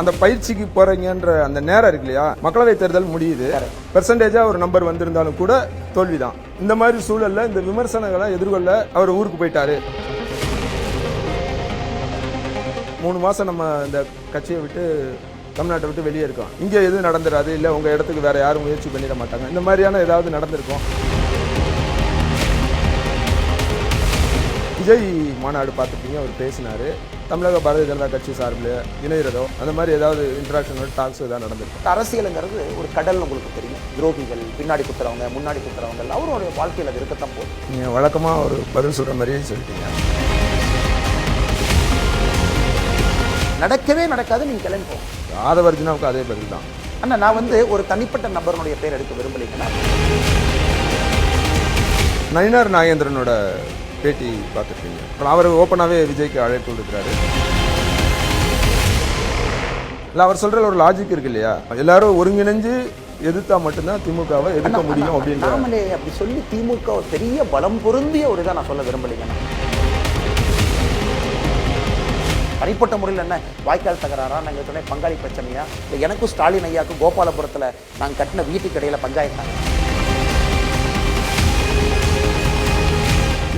அந்த பயிற்சிக்கு போறீங்கன்ற அந்த நேரம் இருக்கு இல்லையா? மக்களவை தேர்தல் முடியுது. பெர்சன்டேஜா ஒரு நம்பர் வந்திருந்தாலும் கூட தோல்விதான். இந்த மாதிரி சூழல்ல இந்த விமர்சனங்களை எதிர்கொள்ள அவர் ஊருக்கு போயிட்டாரு. மூணு மாசம் நம்ம இந்த கட்சியை விட்டு தமிழ்நாட்டை விட்டு வெளியே இருக்கோம். இங்க எதுவும் நடந்துடாது இல்ல உங்க இடத்துக்கு வேற யாரும் முயற்சி பண்ணிட மாட்டாங்க. இந்த மாதிரியான ஏதாவது நடந்திருக்கும். விஜய் மாநாடு பார்த்துருப்பீங்க அவர் பேசினாரு. தமிழக பாரதிய ஜனதா கட்சி சார்பில் இணையிறதோ அந்த மாதிரி ஏதாவது இன்ட்ராக்ஷன் டாக்ஸ் ஏதாவது நடந்திருக்கும் அரசியலுங்கிறது ஒரு கடல் உங்களுக்கு தெரியும். துரோகிகள் பின்னாடி குத்துறவங்க முன்னாடி குத்துறவங்க அவருடைய வாழ்க்கையில் அது இருக்கத்தான் போகுது. நீங்கள் வழக்கமாக ஒரு பதில் சொல்கிற மாதிரியே சொல்லிட்டீங்க. நடக்கவே நடக்காது நீங்க கிளம்பி போகும் ஆதவர்ஜுனாவுக்கு அதே பதில் தான். அண்ணா நான் வந்து ஒரு தனிப்பட்ட நபருடைய பேர் எடுக்க விரும்பலைங்கன்னா நயினார் நாகேந்திரனோட பேட்டி பார்த்துருப்பீங்க அப்புறம் அவர் ஓப்பனாகவே விஜய்க்கு அழைப்பு விடுக்கிறாரு. இல்லை அவர் சொல்கிற ஒரு லாஜிக் இருக்கு இல்லையா? எல்லாரும் ஒருங்கிணைஞ்சு எதிர்த்தா மட்டும்தான் திமுகவை எதிர்க்க முடியும் அப்படின்ற நாமளே அப்படி சொல்லி திமுக பெரிய பலம் பொருந்திய ஒரு இதை நான் சொல்ல விரும்பலைங்கண்ணா தனிப்பட்ட முறையில் என்ன? வாய்க்கால் தகராறா? நாங்கள் சொன்ன பங்காளி பிரச்சனையா? இல்லை எனக்கும் ஸ்டாலின் ஐயாக்கும் கோபாலபுரத்தில் நாங்கள் கட்டின வீட்டுக்கு இடையில பஞ்சாயத்தாங்க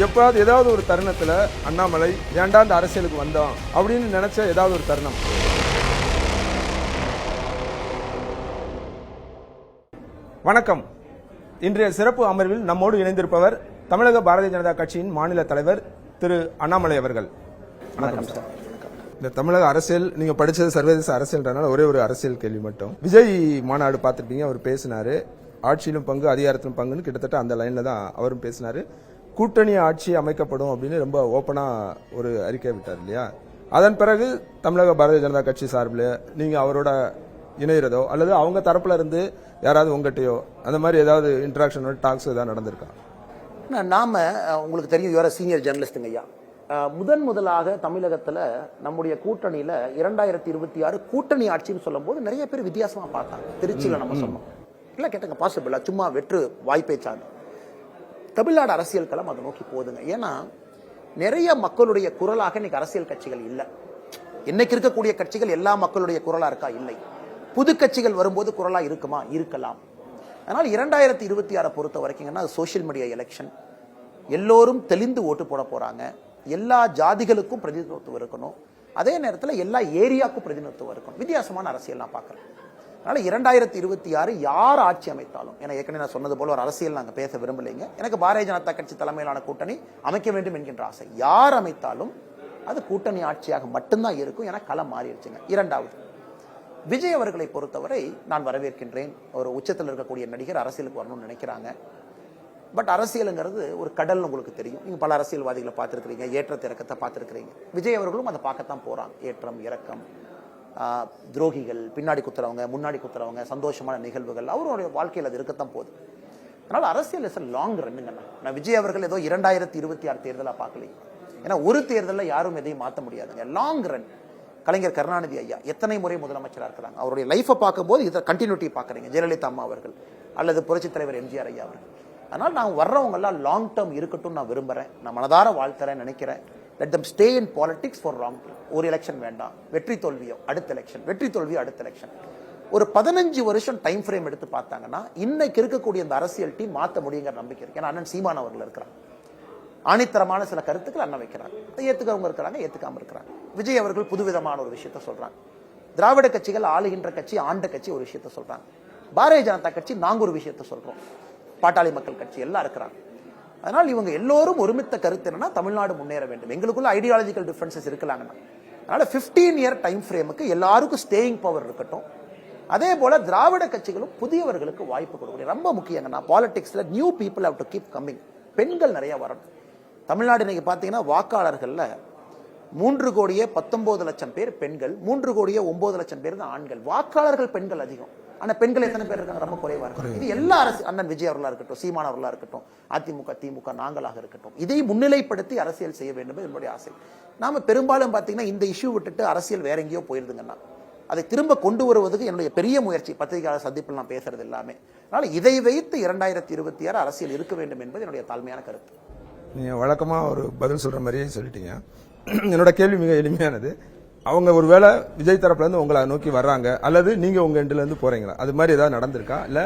எப்பாவது ஏதாவது ஒரு தருணத்தில் அண்ணாமலை ஏன்டா இந்த அரசியலுக்கு வந்தோம் அப்படின்னு நினைச்ச ஏதாவது ஒரு தருணம்? வணக்கம். இன்றைய சிறப்பு அமர்வில் நம்மோடு இணைந்திருப்பவர் தமிழக பாரதிய ஜனதா கட்சியின் மாநில தலைவர் திரு அண்ணாமலை அவர்கள். வணக்கம் சார். இந்த தமிழக அரசியல் நீங்க படிச்சது சர்வதேச அரசியல்ன்றனால ஒரே ஒரு அரசியல் கேள்வி மட்டும். விஜய் மாநாடு பார்த்துருப்பீங்க அவர் பேசினாரு. ஆட்சியிலும் பங்கு அதிகாரத்திலும் பங்குன்னு கிட்டத்தட்ட அந்த லைன்ல தான் அவரும் பேசினாரு. கூட்டணி ஆட்சி அமைக்கப்படும் அப்படின்னு ரொம்ப ஓப்பனா ஒரு அறிக்கை விட்டார் இல்லையா? அதன் பிறகு தமிழக பாரதிய ஜனதா கட்சி சார்பில் நீங்க அவரோட இணையிறதோ அல்லது அவங்க தரப்புல இருந்து யாராவது உங்ககிட்டயோ அந்த மாதிரி ஏதாவது இன்ட்ராக்ஷன் டாக்ஸ் ஏதாவது நடந்திருக்கா? நாம உங்களுக்கு தெரியும் இவர சீனியர் ஜேர்னலிஸ்ட்டுங்க ஐயா. முதன் முதலாக தமிழகத்துல நம்முடைய கூட்டணியில இரண்டாயிரத்தி இருபத்தி ஆறு கூட்டணி ஆட்சின்னு சொல்லும்போது நிறைய பேர் வித்தியாசமா பார்த்தாங்க. திருச்சியில நம்ம சொன்னோம். இல்ல கேட்டுங்க பாசிபிளா சும்மா வெற்று வாய்ப்பேச்சாங்க தமிழ்நாடு அரசியல் களம் அதை நோக்கி போகுதுங்க. ஏன்னா நிறைய மக்களுடைய குரலாக இன்னைக்கு அரசியல் கட்சிகள் இல்லை. இன்னைக்கு இருக்கக்கூடிய கட்சிகள் எல்லா மக்களுடைய குரலா இருக்கா? இல்லை. புது கட்சிகள் வரும்போது குரலா இருக்குமா? இருக்கலாம். அதனால் இரண்டாயிரத்தி இருபத்தி ஆறை பொறுத்த வரைக்குங்கன்னா சோஷியல் மீடியா எலெக்ஷன் எல்லோரும் தெளிந்து ஓட்டு போட போறாங்க. எல்லா ஜாதிகளுக்கும் பிரதிநிதித்துவம் இருக்கணும். அதே நேரத்தில் எல்லா ஏரியாவுக்கும் பிரதிநிதித்துவம் இருக்கணும். வித்தியாசமான அரசியல் நான் பார்க்குறேன். அதனால் இரண்டாயிரத்தி இருபத்தி ஆறு யார் ஆட்சி அமைத்தாலும் ஏன்னா ஏற்கனவே நான் சொன்னது போல ஒரு அரசியல் நாங்கள் பேச விரும்பலைங்க. எனக்கு பாரதிய ஜனதா கட்சி தலைமையிலான கூட்டணி அமைக்க வேண்டும் என்கின்ற ஆசை. யார் அமைத்தாலும் அது கூட்டணி ஆட்சியாக மட்டும்தான் இருக்கும் என களம் மாறிடுச்சுங்க. இரண்டாவது விஜய் அவர்களை பொறுத்தவரை நான் வரவேற்கின்றேன். ஒரு உச்சத்தில் இருக்கக்கூடிய நடிகர் அரசியலுக்கு வரணும்னு நினைக்கிறாங்க. பட் அரசியலுங்கிறது ஒரு கடல் உங்களுக்கு தெரியும். நீங்கள் பல அரசியல்வாதிகளை பார்த்துருக்கிறீங்க ஏற்ற இறக்கத்தை பார்த்துருக்கிறீங்க. விஜய் அவர்களும் அதை பார்க்கத்தான் போகிறாங்க ஏற்றம் இறக்கம் துரோகிகள் பின்னாடி குத்துறவங்க முன்னாடி குத்துறவங்க சந்தோஷமான நிகழ்வுகள் அவருடைய வாழ்க்கையில் அது இருக்கத்தான் போகுது. அதனால அரசியல் இஸ் லாங் ரன்னுங்க நான் விஜய் அவர்கள் ஏதோ இரண்டாயிரத்தி இருபத்தி ஆறு தேர்தலாக பார்க்கலையே. ஏன்னா ஒரு தேர்தலில் யாரும் எதையும் மாற்ற முடியாதுங்க. லாங் ரன் கலைஞர் கருணாநிதி ஐயா எத்தனை முறை முதலமைச்சராக இருக்கிறாங்க? அவருடைய லைஃப்பை பார்க்கும்போது இதை கண்டினியூட்டி பார்க்குறீங்க. ஜெயலலிதா அம்மா அவர்கள் அல்லது புரட்சித் தலைவர் எம்ஜிஆர் ஐயா அவர்கள். அதனால் நான் வர்றவங்கெல்லாம் லாங் டேர்ம் இருக்கட்டும் நான் விரும்புறேன். நான் மனதார வாழ்த்துறேன் நினைக்கிறேன். Let them stay in politics for wrong ஒரு எலெக்ஷன் வேண்டாம். வெற்றி தோல்வியோ அடுத்த எலெக்ஷன் வெற்றி தோல்வியோ அடுத்த எலெக்ஷன் ஒரு பதினஞ்சு வருஷம் டைம் ஃப்ரேம் எடுத்து பார்த்தாங்கன்னா இன்னைக்கு இருக்கக்கூடிய இந்த அரசியல் டீம் மாற்ற முடியுங்கிற நம்பிக்கை இருக்கு. ஏன்னா அண்ணன் சீமான் அவர்கள் இருக்கிறாங்க ஆணித்தரமான சில கருத்துக்கள் அண்ணன் வைக்கிறாங்க அதை ஏத்துக்கவங்க இருக்கிறாங்க ஏத்துக்காம இருக்கிறாங்க. விஜய் அவர்கள் புதுவிதமான ஒரு விஷயத்த சொல்றாங்க. திராவிட கட்சிகள் ஆளுகின்ற கட்சி ஆண்ட கட்சி ஒரு விஷயத்த சொல்றாங்க. பாரதிய ஜனதா கட்சி நாங்க ஒரு விஷயத்த சொல்றோம். பாட்டாளி மக்கள் கட்சி எல்லாம் இருக்கிறாங்க. அதனால் இவங்க எல்லோரும் ஒருமித்த கருத்து என்னன்னா தமிழ்நாடு முன்னேற வேண்டும். எங்களுக்குள்ள ஐடியாலஜிக்கல் டிஃபரன்சஸ் இருக்கலாங்கண்ணா அதனால 15 இயர் டைம் ஃப்ரேமுக்கு எல்லாருக்கும் ஸ்டேயிங் பவர் இருக்கட்டும். அதே போல திராவிட கட்சிகளும் புதியவர்களுக்கு வாய்ப்பு கொடுக்கணும். ரொம்ப முக்கியங்கண்ணா பாலிடிக்ஸ்ல new people have to keep coming பெண்கள் நிறைய வரணும். தமிழ்நாடு இன்னைக்கு பார்த்தீங்கன்னா வாக்காளர்களில் மூன்று கோடியே பத்தொன்பது லட்சம் பேர் பெண்கள் மூன்று கோடியே ஒன்பது லட்சம் பேர் தான் ஆண்கள். வாக்காளர்கள் பெண்கள் அதிகம். ஆனா பெண்கள் எத்தனை பேர் இருக்காங்க? ரொம்ப குறைவா இருக்கு இது எல்லா அரசு அண்ணன் விஜய் அவர்களா இருக்கட்டும் சீமான் அவர்களா இருக்கட்டும் அதிமுக திமுக நாங்களாக இருக்கட்டும் இதை முன்னிலைப்படுத்தி அரசியல் செய்ய வேண்டும் என்னுடைய ஆசை. நாம பெரும்பாலும் பாத்தீங்கன்னா இந்த இஷ்யூ விட்டுட்டு அரசியல் வேற எங்கேயோ போயிருதுங்கண்ணா அதை திரும்ப கொண்டு வருவதற்கு என்னுடைய பெரிய முயற்சி. பத்திரிகையாளர் சந்திப்பில் நான் பேசுறது எல்லாமே. அதனால இதை வைத்து இரண்டாயிரத்தி இருபத்தி ஆறு அரசியல் இருக்க வேண்டும் என்பது என்னுடைய தாழ்மையான கருத்து. நீங்கள் வழக்கமாக ஒரு பதில் சொல்கிற மாதிரியே சொல்லிட்டீங்க. என்னோட கேள்வி மிக எளிமையானது. அவங்க ஒருவேளை விஜய் தரப்புல இருந்து உங்களை நோக்கி வர்றாங்க அல்லது நீங்க உங்க எண்டுல இருந்து போறீங்களா? அது மாதிரி ஏதாவது நடந்திருக்கா? இல்ல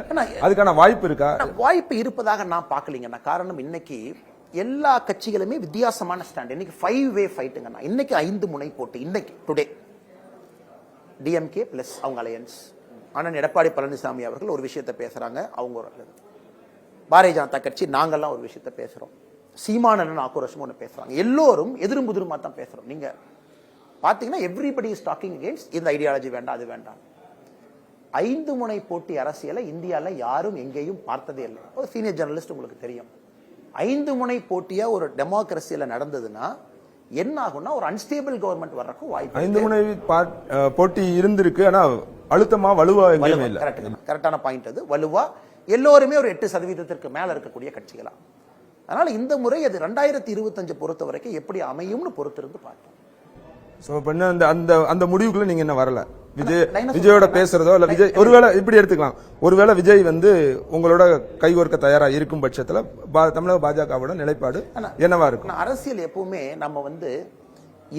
அதுக்கான வாய்ப்பு இருக்கா? வாய்ப்பு இருப்பதாக நான் பார்க்கலீங்கண்ணா காரணம் இன்னைக்கு எல்லா கட்சிகளுமே வித்தியாசமான ஸ்டாண்ட் இன்னைக்கு ஃபைவ் வே ஃபைட்டுங்கண்ணா இன்னைக்கு ஐந்து முனை போட்டு. இன்னைக்கு டுடே டிஎம்கே பிளஸ் அவங்க அலையன்ஸ் அண்ணன் எடப்பாடி பழனிசாமி அவர்கள் ஒரு விஷயத்தை பேசுறாங்க அவங்க ஒரு. பாரதிய ஜனதா கட்சி நாங்கெல்லாம் ஒரு விஷயத்தை பேசுறோம். சீமானன் ஆக்ரோஷமும் ஒன்று பேசுறாங்க. எல்லோரும் எதிரும் புதிருமா தான் பேசுறோம். நீங்க பாத்தீங்கன்னா எவ்ரிபடி இஸ் டாக்கிங் அகேன்ஸ்ட் இந்த ஐடியாலஜி வேண்டாம் அது வேண்டாம். ஐந்து முனை போட்டி அரசியலை இந்தியால யாரும் எங்கேயும் பார்த்ததே இல்லை. ஒரு சீனியர் ஜெர்னலிஸ்ட் உங்களுக்கு தெரியும். ஐந்து முனை போட்டியா ஒரு டெமோக்ரஸியில நடந்ததுன்னா என்ன ஆகும்னா ஒரு அன்ஸ்டேபிள் கவர்மெண்ட் வர்றதுக்கும் வாய்ப்பு ஐந்து முனை போட்டி இருந்திருக்கு ஆனா அழுத்தமா வலுவா கரெக்டான பாயிண்ட் அது. வலுவா எல்லோருமே ஒரு எட்டு சதவீதத்திற்கு மேல இருக்கக்கூடிய கட்சிகளா. அதனால இந்த முறை அது ரெண்டாயிரத்தி இருபத்தஞ்சு பொறுத்த வரைக்கும் எப்படி அமையும்னு பொறுத்திருந்து பார்ப்போம். சோ இப்ப இன்னும் அந்த அந்த அந்த முடிவுக்குள்ள நீங்க என்ன வரல? விஜய் என்ன விஜயோட பேசுறதோ இல்ல விஜய் ஒருவேளை இப்படி எடுத்துக்கலாம். ஒருவேளை விஜய் வந்து உங்களோட கைகோர்க்க தயாரா இருக்கும் பட்சத்துல தமிழக பாஜகவோட நிலைப்பாடு என்னவா இருக்கும்? அரசியல் எப்பவுமே நம்ம வந்து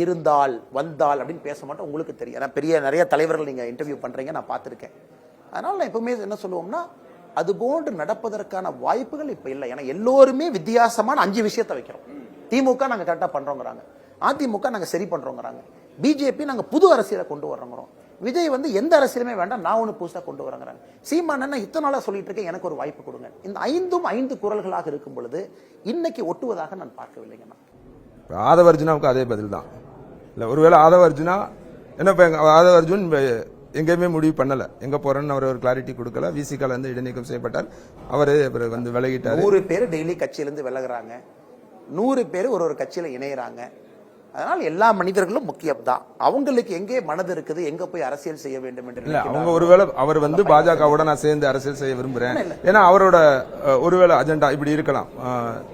இருந்தால் வந்தால் அப்படின்னு பேச மாட்டோம். உங்களுக்கு தெரியும். ஏன்னா பெரிய நிறைய தலைவர்கள் நீங்க இன்டர்வியூ பண்றீங்க நான் பார்த்திருக்கேன். அதனால நான் எப்பவுமே என்ன சொல்லுவோம்னா அது போன்று நடப்பதற்கான வாய்ப்புகள் இப்ப இல்லை. ஏன்னா எல்லோருமே வித்தியாசமான அஞ்சு விஷயத்தை வைக்கிறோம். திமுக நாங்க கரெக்டா பண்றோங்கிறாங்க. அதிமுக நாங்க சரி பண்றோங்கிறாங்க. பிஜேபி நாங்க புது அரசியலை கொண்டு வர்றோங்கிறோம். விஜய் வந்து எந்த அரசியலுமே வேண்டாம் நான் ஒண்ணு புதுசா கொண்டு வரங்கிறாங்க. சீமானன் இத்தனை நாளா சொல்லிட்டு இருக்கேன் எனக்கு ஒரு வாய்ப்பு கொடுங்க. இந்த ஐந்தும் ஐந்து குரல்களாக இருக்கும் பொழுது இன்னைக்கு ஒட்டுவதாக நான் பார்க்கவில்லைங்கண்ணா ஆதவ அர்ஜுனாவுக்கு அதே பதில் தான். இல்ல ஒருவேளை ஆதவ அர்ஜுனா என்ன இப்ப ஆதவ அர்ஜுன் எங்கேயுமே முடிவு பண்ணல. எங்க போறேன்னு அவர் ஒரு கிளாரிட்டி கொடுக்கல. விசிகால இருந்து இடைநீக்கம் செய்யப்பட்டார். அவரு அப்புறம் வந்து விலகிட்டாரு. நூறு பேர் டெய்லி கட்சியிலிருந்து விலகுறாங்க. நூறு பேர் ஒரு ஒரு கட்சியில இணையறாங்க. அதனால எல்லா மனிதர்களும் முக்கியம் தான் அவங்களுக்கு எங்கே மனது இருக்குது எங்க போய் அரசியல் செய்ய வேண்டும் என்று அவங்க ஒருவேளை அவர் வந்து பாஜகவோட நான் சேர்ந்து அரசியல் செய்ய விரும்புறேன். ஏன்னா அவரோட ஒருவேளை அஜெண்டா இப்படி இருக்கலாம்.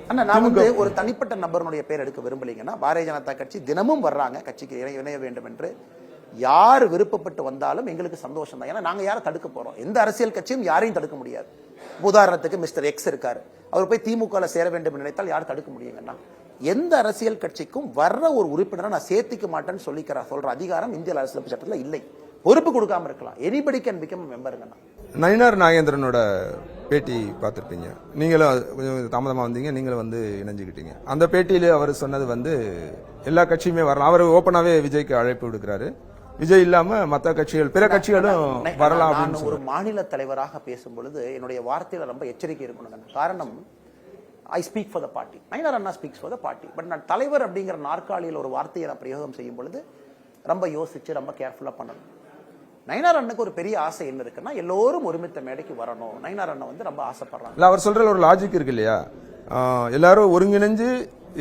அண்ணா நான் வந்து ஒரு தனிப்பட்ட நபருடைய பேர் எடுக்க விரும்பலைங்கன்னா பாரதிய ஜனதா கட்சி தினமும் வர்றாங்க கட்சிக்கு இணை- இணைய வேண்டும் என்று. யார் விருப்பப்பட்டு வந்தாலும் எங்களுக்கு சந்தோஷம் தான் ஏன்னா நாங்க யாரை தடுக்க போறோம்? எந்த அரசியல் கட்சியும் யாரையும் தடுக்க முடியாது. உதாரணத்துக்கு மிஸ்டர் எக்ஸ் இருக்காரு. அவர் போய் திமுக சேர வேண்டும் நினைத்தால் யார் தடுக்க முடியுங்கண்ணா. எந்த அரசியல் கட்சிக்கும் வர்ற ஒரு உறுப்பினரை நான் சேர்த்திக்க மாட்டேன்னு சொல்லிக்கிற சொல்ற அதிகாரம் இந்திய அரசியல் சட்டத்துல இல்லை. பொறுப்பு கொடுக்காம இருக்கலாம். எனிபடி கேன் பிகம் மெம்பருங்கண்ணா நயினார் நாகேந்திரனோட பேட்டி பார்த்திருப்பீங்க. நீங்களும் கொஞ்சம் தாமதமா வந்தீங்க நீங்களும் வந்து இணைஞ்சுக்கிட்டீங்க. அந்த பேட்டியில அவர் சொன்னது வந்து எல்லா கட்சியுமே வரலாம். அவர் ஓப்பனாவே விஜய்க்கு அழைப்பு விடுக்கிறாரு. விஜய் இல்லாம மத்த கட்சிகள் பிற கட்சிகளும் வரலாம் ஒரு மாநில தலைவராக பேசும் பொழுது என்னுடைய வார்த்தையில ரொம்ப எச்சரிக்கை இருக்கணுங்க காரணம் I speak for the party Nainar Anna speaks for the party but நான் தலைவர் அப்படிங்கிற நாற்காலியில் ஒரு வார்த்தையை நான் பிரயோகம் செய்யும் பொழுது ரொம்ப யோசிச்சு ரொம்ப கேர்ஃபுல்லா பண்ணணும். நைனார் அண்ணனுக்கு ஒரு பெரிய ஆசை என்ன இருக்குன்னா எல்லோரும் ஒருமித்த மேடைக்கு வரணும். நைனார் அண்ணன் வந்து ரொம்ப ஆசைப்படுறாங்க. இல்ல அவர் சொல்ற ஒரு லாஜிக் இருக்கு இல்லையா? எல்லாரும் ஒருங்கிணைஞ்சு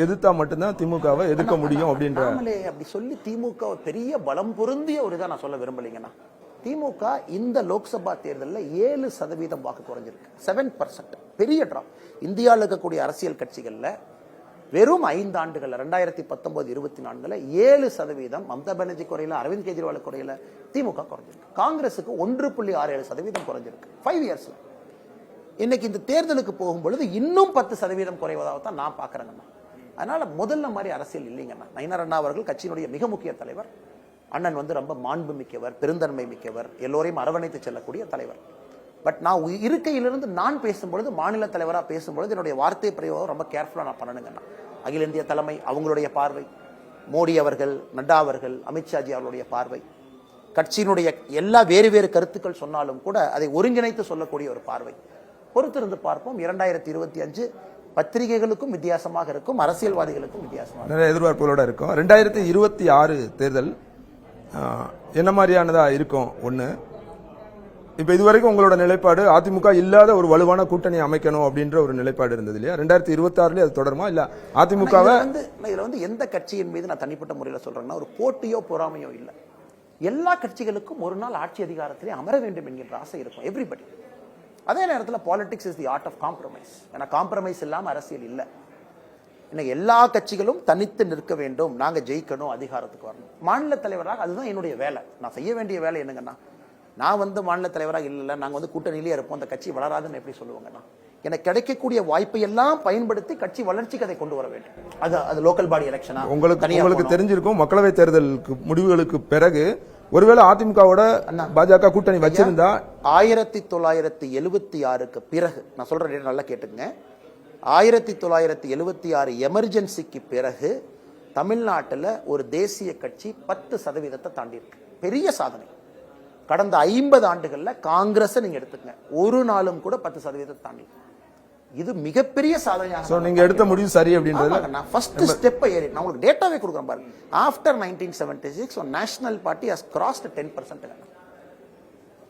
எதிர்த்தா மட்டும்தான் திமுகவை எதிர்க்க முடியும் அப்படின்ற அப்படி சொல்லி திமுக பெரிய பலம் பொருந்திய ஒரு இதை நான் சொல்ல விரும்பலைங்கண்ணா. திமுக இந்த லோக்சபா தேர்தலில் ஏழு சதவீதம் வாக்கு குறைஞ்சிருக்கு. செவன் பர்சன்ட் பெரிய ட்ராப் இந்தியாவில் இருக்கக்கூடிய அரசியல் கட்சிகள்ல வெறும் ஐந்து ஆண்டுகள் ரெண்டாயிரத்தி பத்தொன்பது இருபத்தி நான்குல ஏழு சதவீதம் மம்தா பானர்ஜி குறையில அரவிந்த் கெஜ்ரிவால் குறையில திமுக குறைஞ்சிருக்கு. காங்கிரஸுக்கு ஒன்று புள்ளி ஆறு ஏழு சதவீதம் குறைஞ்சிருக்கு. ஃபைவ் இயர்ஸ்ல இன்னைக்கு இந்த தேர்தலுக்கு போகும் பொழுது இன்னும் பத்து சதவீதம் குறைவதாக தான் நான் பாக்குறேங்கண்ணா அதனால முதல்ல மாதிரி அரசியல் இல்லைங்கண்ணா நயினார் அண்ணா அவர்கள் கட்சியினுடைய மிக முக்கிய தலைவர். அண்ணன் வந்து ரொம்ப மாண்பு மிக்கவர் பெருந்தன்மை மிக்கவர் எல்லோரையும் அரவணைத்து செல்லக்கூடிய தலைவர். பட் நான் இருக்கையிலிருந்து நான் பேசும்பொழுது மாநில தலைவராக பேசும்பொழுது என்னுடைய வார்த்தை பிரயோகம் ரொம்ப கேர்ஃபுல்லாக நான் பண்ணணுங்கண்ணா அகில இந்திய தலைமை அவங்களுடைய பார்வை. மோடி அவர்கள் நட்டா அவர்கள் அமித்ஷாஜி அவர்களுடைய பார்வை. கட்சியினுடைய எல்லா வேறு வேறு கருத்துக்கள் சொன்னாலும் கூட அதை ஒருங்கிணைத்து சொல்லக்கூடிய ஒரு பார்வை. பொறுத்திருந்து பார்ப்போம். இரண்டாயிரத்தி இருபத்தி அஞ்சு பத்திரிகைகளுக்கும் வித்தியாசமாக இருக்கும் அரசியல்வாதிகளுக்கும் வித்தியாசமாக நிறைய எதிர்பார்ப்புகளோட இருக்கும். ரெண்டாயிரத்தி இருபத்தி ஆறு தேர்தல் என்ன மாதிரியானதா இருக்கும் ஒன்று இப்போ இதுவரைக்கும் உங்களோட நிலைப்பாடு அதிமுக இல்லாத ஒரு வலுவான கூட்டணி அமைக்கணும் அப்படின்ற ஒரு நிலைப்பாடு இருந்தது இல்லையா? ரெண்டாயிரத்தி இருபத்தாறுலேயே அது தொடருமா? இல்லை அதிமுகவை வந்து இதில் வந்து எந்த கட்சியின் மீது நான் தனிப்பட்ட முறையில் சொல்கிறேன்னா ஒரு போட்டியோ பொறாமையோ இல்லை. எல்லா கட்சிகளுக்கும் ஒரு நாள் ஆட்சி அதிகாரத்திலே அமர வேண்டும் என்கின்ற ஆசை இருக்கும் எவ்ரிபடி அதே நேரத்தில் politics is the art of compromise ஏன்னா காம்ப்ரமைஸ் இல்லாமல் அரசியல் இல்லை. இன்னைக்கு எல்லா கட்சிகளும் தனித்து நிற்க வேண்டும். நாங்க ஜெயிக்கணும் அதிகாரத்துக்கு வரணும். மாநில தலைவராக அதுதான் என்னுடைய வேலை. நான் செய்ய வேண்டிய வேலை என்னங்கன்னா நான் வந்து மாநில தலைவராக இல்லை நாங்க வந்து கூட்டணியிலே இருப்போம் அந்த கட்சி வளராதுன்னு எப்படி சொல்லுவாங்கன்னா எனக்கு கிடைக்கக்கூடிய வாய்ப்பை எல்லாம் பயன்படுத்தி கட்சி வளர்ச்சிக்கு அதை கொண்டு வர வேண்டும். அது அது லோக்கல் பாடி எலெக்ஷனா உங்களுக்கு உங்களுக்கு தெரிஞ்சிருக்கும் மக்களவை தேர்தலுக்கு முடிவுகளுக்கு பிறகு ஒருவேளை அதிமுகவோட பாஜக கூட்டணி வச்சிருந்தா ஆயிரத்தி தொள்ளாயிரத்தி எழுவத்தி ஆறுக்கு பிறகு நான் சொல்ற நல்லா கேட்டுங்க ஆயிரத்தி தொள்ளாயிரத்தி எழுவத்தி ஆறு எமர்ஜென்சிக்கு பிறகு தமிழ்நாட்டில் ஒரு தேசிய கட்சி பத்து சதவீதத்தை தாண்டி இருக்கு பெரிய சாதனை. கடந்த ஐம்பது ஆண்டுகள்ல காங்கிரஸை நீங்க எடுத்துக்கங்க. ஒரு நாளும் கூட பத்து சதவீதத்தை தாண்டி. இது மிகப்பெரிய சாதனையாக சோ நீங்க எடுத்த முடிவு சரி அப்படின்றதுல ஆமாங்க, நான் ஃபர்ஸ்ட் ஸ்டெப் ஏறி நான் உங்களுக்கு டேட்டாவே கொடுக்குறேன் பாருங்க. After nineteen seventy six national party has crossed ten percent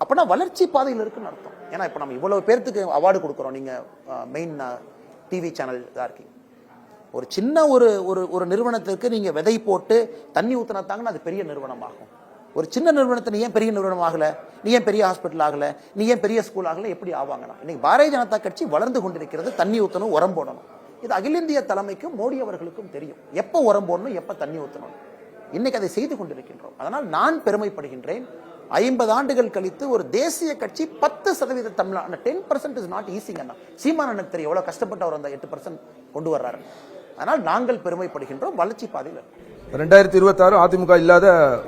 அப்பனா வளர்ச்சி பாதையில் இருக்குன்னு அர்த்தம். ஏன்னா இப்போ நம்ம இவ்வளவு பேர்த்துக்கு அவார்டு கொடுக்குறோம். நீங்க மெயின் டிவி சேனல் இதாக இருக்கீங்க. ஒரு சின்ன ஒரு ஒரு ஒரு நிறுவனத்திற்கு நீங்கள் விதை போட்டு தண்ணி ஊத்தினாத்தாங்கன்னா அது பெரிய நிறுவனம் ஆகும் ஒரு சின்ன நிறுவனத்தை நீ ஏன் பெரிய நிறுவனம் ஆகல? நீ ஏன் பெரிய ஹாஸ்பிட்டல் ஆகல? நீ ஏன் பெரிய ஸ்கூல் ஆகலை? எப்படி ஆவாங்கன்னா இன்னைக்கு பாரதிய ஜனதா கட்சி வளர்ந்து கொண்டிருக்கிறது தண்ணி ஊற்றணும் உரம் போடணும். இது அகில இந்திய தலைமைக்கும் மோடி அவர்களுக்கும் தெரியும். எப்போ உரம் போடணும் எப்போ தண்ணி ஊற்றணும் இன்னைக்கு அதை செய்து கொண்டிருக்கின்றோம். அதனால் நான் பெருமைப்படுகின்றேன். ஐம்பது ஆண்டுகள் கழித்து ஒரு தேசிய கட்சி பத்து சதவீத Tamil Nadu ten percent is not ஈஸிங்க அண்ணா. சீமான் எனக்கு தெரியும் எவ்வளவு கஷ்டப்பட்டு அவர் அந்த எட்டு பர்சன்ட் கொண்டு வர்றாரு. அதனால் நாங்கள் பெருமைப்படுகின்றோம் வளர்ச்சி பாதையில். ரெண்டாயிரத்தி இருபத்தி ஆறு அதிமுக இல்லாத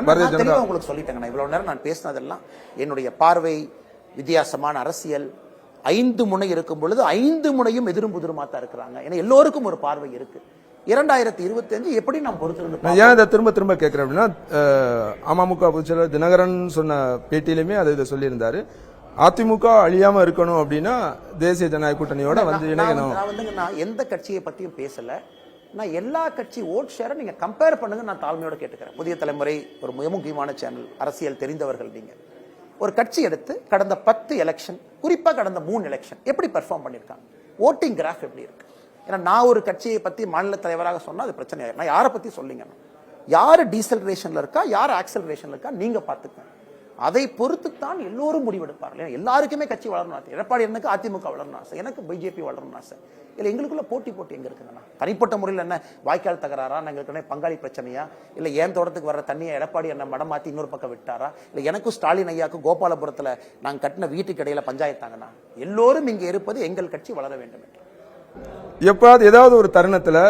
பாரதிய ஜனதா உங்களுக்கு சொல்லிட்டேங்க நான் இவ்வளவு நேரம் நான் பேசினதெல்லாம் என்னுடைய பார்வை வித்தியாசமான அரசியல் ஐந்து முனை இருக்கும் பொழுது ஐந்து முனையும் எதிரும் புதிருமா தான் இருக்கிறாங்க. ஏன்னா எல்லோருக்கும் ஒரு பார்வை இருக்கு. இரண்டாயிரத்தி இருபத்தி அஞ்சு எப்படி நாம் பொறுத்திருந்து நான் ஏன் இதை திரும்ப திரும்ப கேட்கிறேன் அப்படின்னா அமமுக பொதுச்செயலர் தினகரன் சொன்ன பேட்டியிலுமே அதை இதை சொல்லியிருந்தாரு. அதிமுக அழியாம இருக்கணும் அப்படின்னா தேசிய ஜனநாயக கூட்டணியோட வந்து இணையணும். நான் வந்துங்க நான் எந்த கட்சியை பத்தியும் பேசல. நான் எல்லா கட்சி ஓட் ஷேரை நீங்க கம்பேர் பண்ணுங்க நான் தாழ்மையோட கேட்டுக்கிறேன். புதிய தலைமுறை ஒரு மிக முக்கியமான சேனல் அரசியல் தெரிந்தவர்கள் நீங்க. ஒரு கட்சி எடுத்து கடந்த பத்து எலெக்ஷன் குறிப்பா கடந்த மூணு எலெக்ஷன் எப்படி பெர்ஃபார்ம் பண்ணிருக்காங்க ஓட்டிங் கிராஃப் எப்படி இருக்கு? ஏன்னா நான் ஒரு கட்சியை பத்தி மாநில தலைவராக சொன்னா அது பிரச்சனை ஆயிரும். நான் யாரை பத்தி சொல்லிங்க? யாரு டீசல்ரேஷன்ல இருக்கா? யார் ஆக்சலரேஷன்ல இருக்கா? நீங்க பார்த்துக்கங்க. அதை பொறுத்து தான் எல்லோரும் முடிவெடுப்பார்கள். எல்லாருக்குமே கட்சி வளரணும் ஆசை. எடப்பாடி எனக்கு அதிமுக வளரணும் ஆசை. எனக்கு பிஜேபி வளரணும் ஆசை. இல்லை எங்களுக்குள்ள போட்டி போட்டி எங்க இருக்குங்கண்ணா தனிப்பட்ட முறையில் என்ன? வாய்க்கால் தகராறா? எங்களுக்கு பங்காளி பிரச்சனையா? இல்லை ஏன் தோட்டத்துக்கு வர தண்ணியை எடப்பாடி என்ன மடம் மாத்தி இன்னொரு பக்கம் விட்டாரா? இல்லை எனக்கும் ஸ்டாலின் ஐயாக்கும் கோபாலபுரத்தில் நாங்கள் கட்டின வீட்டுக்கு இடையில பஞ்சாயத்தாங்கண்ணா எல்லோரும் இங்கே இருப்பது எங்கள் கட்சி வளர வேண்டும் என்று. எப்பாவது ஏதாவது ஒரு தருணத்தில்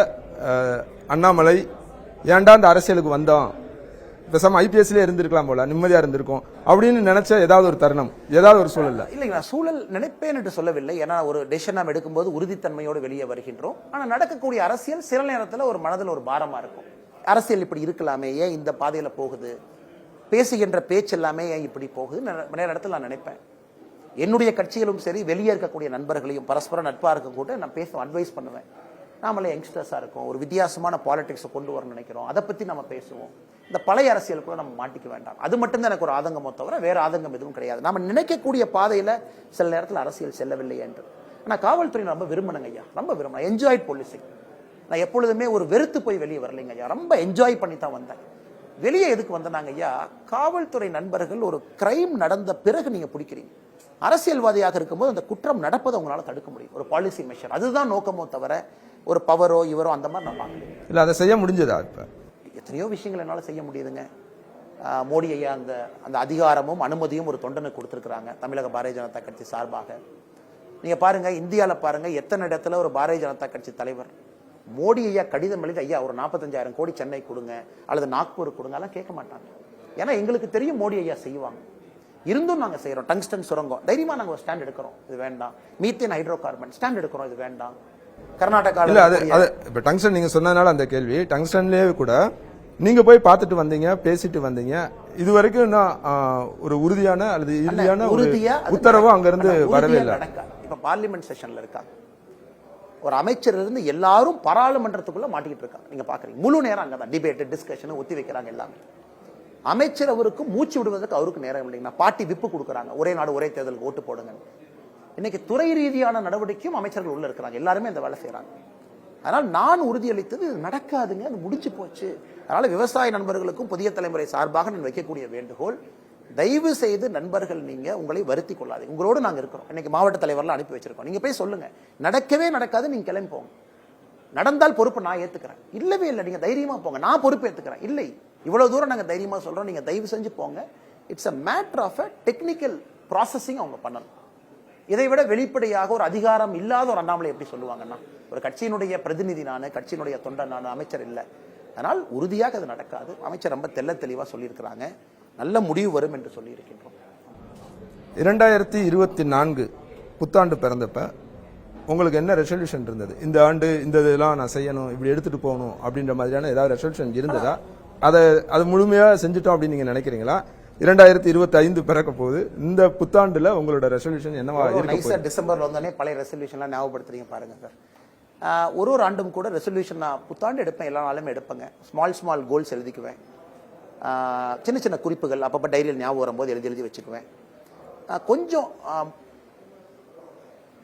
அண்ணாமலை ஏன்டா இந்த அரசியலுக்கு வந்தோம் பேசாமல் ஐபிஎஸ்லேயே இருந்திருக்கலாம் போல நிம்மதியாக இருந்திருக்கும் அப்படின்னு நினைச்ச ஏதாவது ஒரு தருணம் ஏதாவது ஒரு சூழல்ல? இல்லைங்க நான் சூழல் நினைப்பேன் என்று சொல்லவில்லை. ஏன்னா ஒரு டெசிஷன் நாம் எடுக்கும்போது உறுதித்தன்மையோடு வெளியே வருகின்றோம். ஆனால் நடக்கக்கூடிய அரசியல் சில நேரத்தில் ஒரு மனதில் ஒரு பாரமாக இருக்கும். அரசியல் இப்படி இருக்கலாமே ஏன் இந்த பாதையில் போகுது? பேசுகின்ற பேச்சு எல்லாமே ஏன் இப்படி போகுது நிறைய இடத்துல நான் நினைப்பேன். என்னுடைய கட்சிகளும் சரி வெளியே இருக்கக்கூடிய நண்பர்களையும் பரஸ்பரம் நட்பாக இருக்க கூட நான் பேச அட்வைஸ் பண்ணுவேன். நாமளே யங்ஸ்டர்ஸாக இருக்கோம் ஒரு வித்தியாசமான பாலிடிக்ஸை கொண்டு வரணும்னு நினைக்கிறோம். அதை பற்றி நம்ம பேசுவோம். இந்த பழைய அரசியல் கூட நம்ம மாட்டிக்க வேண்டாம். அது மட்டும்தான் எனக்கு ஒரு ஆதங்கமோ தவிர வேறு ஆதங்கம் எதுவும் கிடையாது. நம்ம நினைக்கக்கூடிய பாதையில் சில நேரத்தில் அரசியல் செல்லவில்லை என்று. ஆனால் காவல்துறை ரொம்ப விரும்பினங்க ஐயா. ரொம்ப விரும்பினேன் என்ஜாய் போலீசிங் நான் எப்பொழுதுமே ஒரு வெறுத்து போய் வெளியே வரலைங்க ஐயா. ரொம்ப என்ஜாய் பண்ணி தான் வந்தேன். வெளியே எதுக்கு வந்தனாங்க ஐயா காவல்துறை நண்பர்கள் ஒரு கிரைம் நடந்த பிறகு நீங்க பிடிக்கிறீங்க. அரசியல்வாதியாக இருக்கும்போது அந்த குற்றம் நடப்பதை உங்களால தடுக்க முடியும். ஒரு பாலிசி மெஷர் அதுதான் நோக்கமோ தவிர ஒரு பவரோ இவரோ அந்த மாதிரி நான் பார்க்கல. இல்ல அதை செய்ய முடிஞ்சதா இப்ப? எத்தனையோ விஷயங்கள் என்னால செய்ய முடியுதுங்க. மோடி ஐயா அந்த அந்த அதிகாரமும் அனுமதியும் ஒரு தொண்டனுக்கு கொடுத்துருக்காங்க தமிழக பாரதிய ஜனதா கட்சி சார்பாக. நீங்க பாருங்க இந்தியால பாருங்க எத்தனை இடத்துல ஒரு பாரதிய ஜனதா கட்சி தலைவர்? மோடி ஐயா கடிதம் எழுதி ஐயா ஒரு நாற்பத்தஞ்சாயிரம் கோடி சென்னை கொடுங்க அல்லது நாக்பூர் கொடுங்க எல்லாம் கேட்க மாட்டாங்க. ஏன்னா எங்களுக்கு தெரியும் மோடி ஐயா செய்வாங்க. இருந்தும் நாங்க செய்யறோம் டங்ஸ்டன் சுரங்கம். தைரியமா நாங்க ஒரு ஸ்டாண்ட் எடுக்கிறோம். இது வேண்டாம். மீத்தேன் ஹைட்ரோ கார்பன் ஸ்டாண்ட் எடுக்கிறோம். இது வேண்டாம். கர்நாடகாவில் இல்ல அது அது இப்ப டங்ஸ்டன் நீங்க சொன்னதுனால அந்த கேள்வி. டங்ஸ்டன்லயே கூட நீங்க போய் பார்த்துட்டு வந்தீங்க பேசிட்டு வந்தீங்க. இது வரைக்கும் இன்னும் ஒரு உறுதியான அல்லது இறுதியான உறுதியா அது உத்தரவும் நடக்க- அங்க இருந்து அண்ணா, வரவே இல்லை. இப்ப பார்லிமெண்ட் செஷன்ல இருக்காங்க ஒரு அமைச்சர் இருந்து எல்லாரும் பாராளுமன்றத்துக்குள்ள மாட்டிக்கிட்டு இருக்காங்க. நீங்க பாக்குறீங்க. முழு நேரம் அங்கதான். டிபேட் டிஸ்கஷன் ஒத்தி வைக்கிறாங்க எல்லாமே அமைச்சர் அவருக்கு மூச்சு விடுவதற்கு அவருக்கு நேரம் இல்லைங்க பாட்டி விப்பு கொடுக்குறாங்க. ஒரே நாடு ஒரே தேர்தலுக்கு ஓட்டு போடுங்க இன்னைக்கு துறை ரீதியான நடவடிக்கையும் அமைச்சர்கள் உள்ள இருக்கிறாங்க. எல்லாருமே இந்த வேலை செய்யறாங்க அதனால் நான் உறுதியளித்தது நடக்காதுங்க அது முடிஞ்சு போச்சு. அதனால விவசாய நண்பர்களுக்கும் புதிய தலைமுறை சார்பாக நான் வைக்கக்கூடிய வேண்டுகோள். தயவு செய்து நண்பர்கள் நீங்க உங்களை வருத்தி கொள்ளாது உங்களோடு நாங்க இருக்கிறோம். இன்னைக்கு மாவட்ட தலைவர்லாம் அனுப்பி வச்சிருக்கோம். நீங்க போய் சொல்லுங்க. நடக்கவே நடக்காது நீங்க கிளம்பி போங்க. நடந்தால் பொறுப்பு நான் ஏத்துக்கிறேன். இல்லவே இல்லை நீங்க தைரியமா போங்க. நான் பொறுப்பு ஏத்துக்கிறேன். இல்லை. இவ்வளோ தூரம் நாங்கள் தைரியமாக சொல்கிறோம் நீங்கள் தயவு செஞ்சு போங்க. It's a matter of a technical processing அவங்க பண்ணணும். இதை விட வெளிப்படையாக ஒரு அதிகாரம் இல்லாத ஒரு அண்ணாமலை எப்படி சொல்லுவாங்கன்னா ஒரு கட்சியினுடைய பிரதிநிதி நான் கட்சியினுடைய தொண்டன் நான் அமைச்சர் இல்லை. அதனால் உறுதியாக அது நடக்காது. அமைச்சர் ரொம்ப தெள்ள தெளிவாக சொல்லியிருக்கிறாங்க. நல்ல முடிவு வரும் என்று சொல்லியிருக்கின்றோம். இரண்டாயிரத்தி இருபத்தி நான்கு புத்தாண்டு பிறந்தப்ப உங்களுக்கு என்ன ரெசல்யூஷன் இருந்தது? இந்த ஆண்டு இந்த இதெல்லாம் நான் செய்யணும் இப்படி எடுத்துட்டு போகணும் அப்படின்ற மாதிரியான ஏதாவது ரெசல்யூஷன் இருந்ததா? அதை அது முழுமையா செஞ்சுட்டோம் அப்படின்னு நீங்க நினைக்கிறீங்களா? இரண்டாயிரத்தி இருபத்தி ஐந்து பிறக்க போகுது. இந்த புத்தாண்டுல உங்களோட ரெசல்யூஷன் என்னவா இருக்க நைஸா டிசம்பர்ல வந்தோடனே பழைய ரெசல்யூஷன்லாம் ஞாபகப்படுத்துறீங்க பாருங்க சார் ஒரு ஒரு ஆண்டும் கூட ரெசல்யூஷன் நான் புத்தாண்டு எடுப்பேன் எல்லா நாளுமே எடுப்பேங்க. ஸ்மால் ஸ்மால் கோல்ஸ் எழுதிக்குவேன். சின்ன சின்ன குறிப்புகள் அப்பப்போ டைரியில் ஞாபகம் வரும்போது எழுதி எழுதி வச்சுக்குவேன். கொஞ்சம்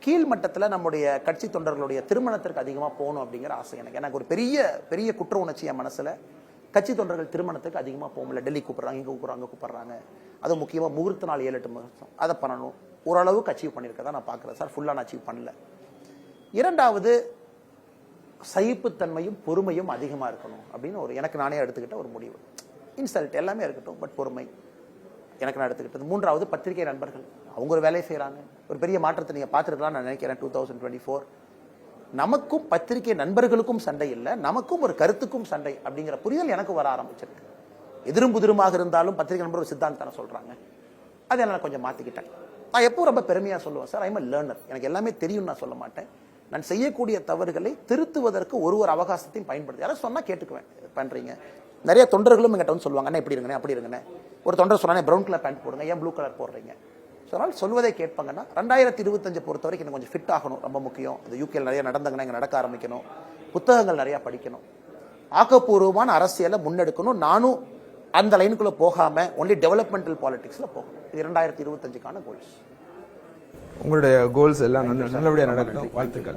கீழ் மட்டத்தில் நம்முடைய கட்சி தொண்டர்களுடைய திருமணத்திற்கு அதிகமாக போகணும் அப்படிங்கிற ஆசை எனக்கு. எனக்கு ஒரு பெரிய பெரிய குற்ற உணர்ச்சி என் மனசில். கட்சி தொண்டர்கள் திருமணத்துக்கு அதிகமாக போக முடியல. டெல்லி கூப்பிட்றாங்க இங்கே கூப்பிட்றாங்க கூப்பிட்றாங்க. அது முக்கியமாக முகூர்த்த நாள் ஏழு எட்டு மாதம் அதை பண்ணணும். ஓரளவுக்கு அச்சீவ் பண்ணியிருக்கதான் நான் பார்க்குறேன். சார் ஃபுல்லாக நான் அச்சீவ் பண்ணல. இரண்டாவது சகிப்புத்தன்மையும் பொறுமையும் அதிகமாக இருக்கணும் அப்படின்னு ஒரு எனக்கு நானே எடுத்துக்கிட்ட ஒரு முடிவு. இன்சல்ட் எல்லாமே இருக்கட்டும் பட் பொறுமை. எனக்கு நான் எடுத்துக்கிட்டது. மூன்றாவது பத்திரிகை நண்பர்கள். அவங்க ஒரு வேலையை செய்கிறாங்க ஒரு பெரிய மாற்றத்தை நீங்கள் பார்த்துருக்கலாம் நான் நினைக்கிறேன். டூ தௌசண்ட் டுவெண்ட்டி ஃபோர் நமக்கும் பத்திரிகை நண்பர்களுக்கும் சண்டை இல்லை நமக்கும் ஒரு கருத்துக்கும் சண்டை அப்படிங்கிற புரிதல் எனக்கு வர ஆரம்பிச்சிருக்கு. எதிரும் புதிருமாக இருந்தாலும் பத்திரிகை நண்பர் ஒரு சித்தாந்தம் சொல்கிறாங்க அதை நான் கொஞ்சம் மாற்றிக்கிட்டேன் நான் எப்போ ரொம்ப பெருமையாக சொல்லுவேன் சார் ஐம் லேர்னர் எனக்கு எல்லாமே தெரியும் நான் சொல்ல மாட்டேன். நான் செய்யக்கூடிய தவறுகளை திருத்துவதற்கு ஒரு ஒரு அவகாசத்தையும் பயன்படுத்தி யாராவது சொன்னால் கேட்டுக்குவேன் பண்ணுறீங்க நிறைய தொண்டர்களும் எங்கிட்ட வந்து சொல்லுவாங்க அண்ணா இப்படி இருங்கண்ணே அப்படி இருங்கண்ணே. ஒரு தொண்டர் சொன்னானே ப்ரௌன் கலர் பேண்ட் போடுங்க ஏன் ப்ளூ கலர் போடுறீங்க? அதனால் சொல்வதை கேட்பாங்கன்னா ரெண்டாயிரத்தி இருபத்தஞ்சு பொறுத்த வரைக்கும் எனக்கு கொஞ்சம் ஃபிட் ஆகணும். ரொம்ப முக்கியம். இந்த யூகேல நிறைய நடந்தாங்கன்னா இங்கே நடக்க ஆரம்பிக்கணும். புத்தகங்கள் நிறையா படிக்கணும். ஆக்கப்பூர்வமான அரசியலை முன்னெடுக்கணும். நானும் அந்த லைனுக்குள்ளே போகாமல் ஒன்லி டெவலப்மெண்டல் பாலிடிக்ஸில் போகணும். இது ரெண்டாயிரத்தி இருபத்தஞ்சுக்கான கோல்ஸ் உங்களுடைய கோல்ஸ் எல்லாம் நல்ல- நல்லபடியா நடக்கட்டும். வாழ்த்துக்கள்.